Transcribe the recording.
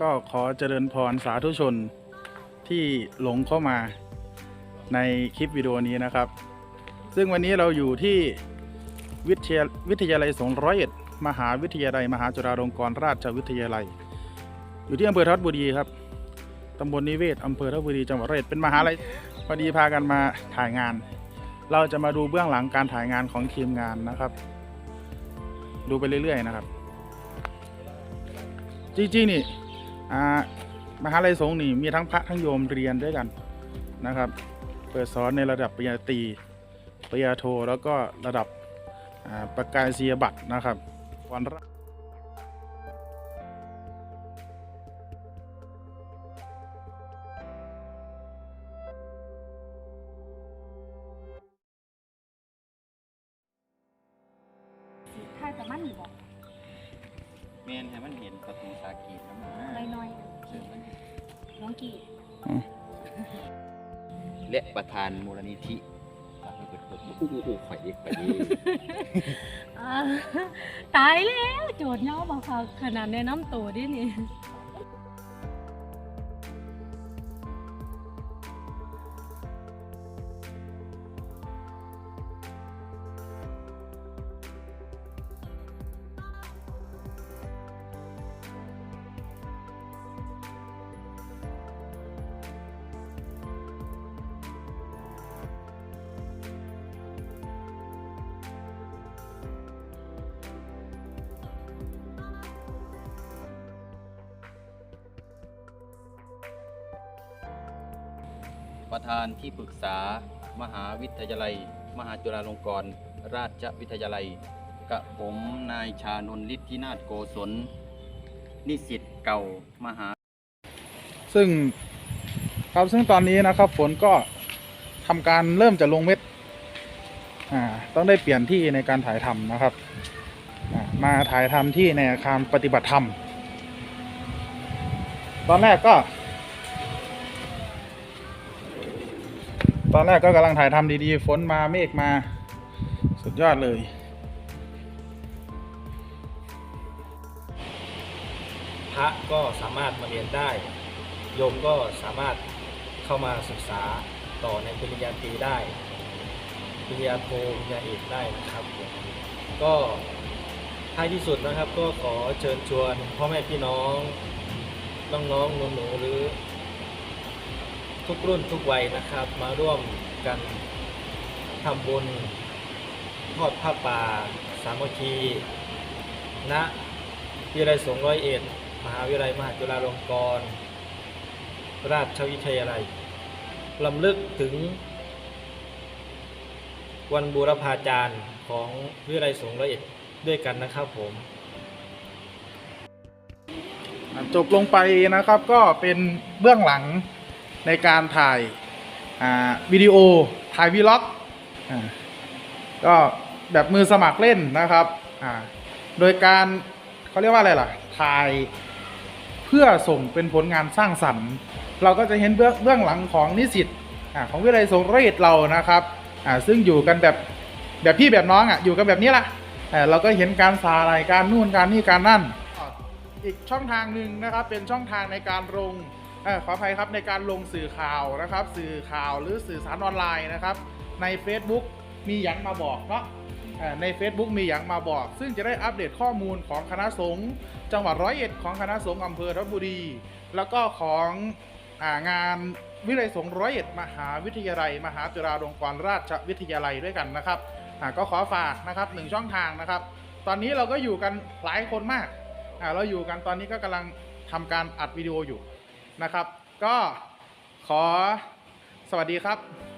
ก็ขอเจริญพรสาธุชนที่หลงเข้ามาในคลิปวิดีโอนี้นะครับ ซึ่งวันนี้เราอยู่ที่วิทยาวิทยาลัยสงร้อยเอ็ดมหาวิทยาลัย มหาจุฬาลงกรณราชวิทยาลัย อยู่ที่อำเภอทับบุรีครับตำบลนิเวศอำเภอทับบุรีจังหวัดร้อยเอ็ดเป็นมหาลัยพอดีพากันมาถ่ายงาน เราจะมาดูเบื้องหลังการถ่ายงานของทีมงานนะครับ ดูไปเรื่อยๆนะครับ จริงๆนี่ มหาลัยสงฆ์นี่มีทั้งพระทั้งโยมเรียนด้วยกันนะครับ เปิดสอนในระดับปริญญาตรีปริญญาโทแล้วก็ระดับประกาศนียบัตรนะครับวันแรกถ้าจะ มั่นอยู่บอกแมนให้มันเห็นประตูสากีดแล้วมันน้อยเชิญมันๆน้องกี่และประธานมูลนิธิฝากให้เปิดเปิดอู้อู้อู้ไข่เอกไข่เอกอ่าตายแล้ว โจทย์เนาะบอกค่ะขนาดแนะน้ำตัวดินี่ ประธานที่ปรึกษามหาวิทยาลัย มหาจุฬาลงกรณราชวิทยาลัยกับผมนายชานนท์ฤทธินาถโกศลนิสิตเก่ามหา ซึ่งครับซึ่งตอนนี้นะครับฝนก็ทำการเริ่มจะลงเม็ดอ่าต้องได้เปลี่ยนที่ในการถ่ายทำนะครับมาถ่ายทำที่ในอาคารปฏิบัติธรรม ตอนแรกก็ ตอนแรกก็กำลังถ่ายทำดีๆ ฝนมาเมฆมา สุดยอดเลย พระก็สามารถมาเรียนได้ โยมก็สามารถเข้ามาศึกษาต่อในปริญญาตรีได้ปริญญาโทปริญญาเอกได้นะครับ ก็ท้ายที่สุดนะครับก็ขอเชิญชวนพ่อแม่พี่น้องน้องๆหนูๆหรือ ทุกรุ่นทุกวัยนะครับ มาร่วมกันทำบุญทอดผ้าป่า สามัคคีณวิทยาลัยสงฆ์ร้อยเอ็ดมหาวิทยาลัยมหาจุฬาลงกรณราชวิทยาลัยลำลึกถึง วันบูรพาจารย์ของวิทยาลัยสงฆ์ร้อยเอ็ดด้วยกันนะครับผมจบลงไปนะครับก็เป็นเบื้องหลัง ในการถ่ายาวิดีโอถ่ายวีล็อกก็แบบมือสมัครเล่นนะครับโดยการเขาเรียกว่าอะไรล่ะ ถ่ายเพื่อส่งเป็นผลงานสร้างสรรค์ เราก็จะเห็นเบื้องเบื้องหลังของนิสิตอของวิทยาลัยสงฆ์ร้อยเรานะครับซึ่งอยู่กันแบบแบบพี่แบบน้องอะอยู่กันแบบนี้ละเราก็เห็นการสาอะไรการนู่นการนี่การนั่น อีกช่องทางหนึ่งนะครับเป็นช่องทางในการลง ขออภัยครับในการลงสื่อข่าวนะครับ สื่อข่าวหรือสื่อสารออนไลน์นะครับ ใน Facebook มีหยังมาบอกเนาะใน Facebook มีหยังมาบอก ซึ่งจะได้อัปเดตข้อมูลของคณะสงฆ์จังหวัดร้อยเอ็ดของคณะสงฆ์อำเภอรับบุรี แล้วก็ของอางานวิทยาลัยสงฆ์ร้อยเอ็ดมหาวิทยาลัย มหาจุฬาลงกรณราชวิทยาลัยด้วยกันนะครับก็ขอฝากนะครับหนึ่งช่องทางนะครับ ตอนนี้เราก็อยู่กันหลายคนมากเราอยู่กันตอนนี้ก็กำลังทำการอัดวิดีโออยู่ นะครับ ก็ขอสวัสดีครับ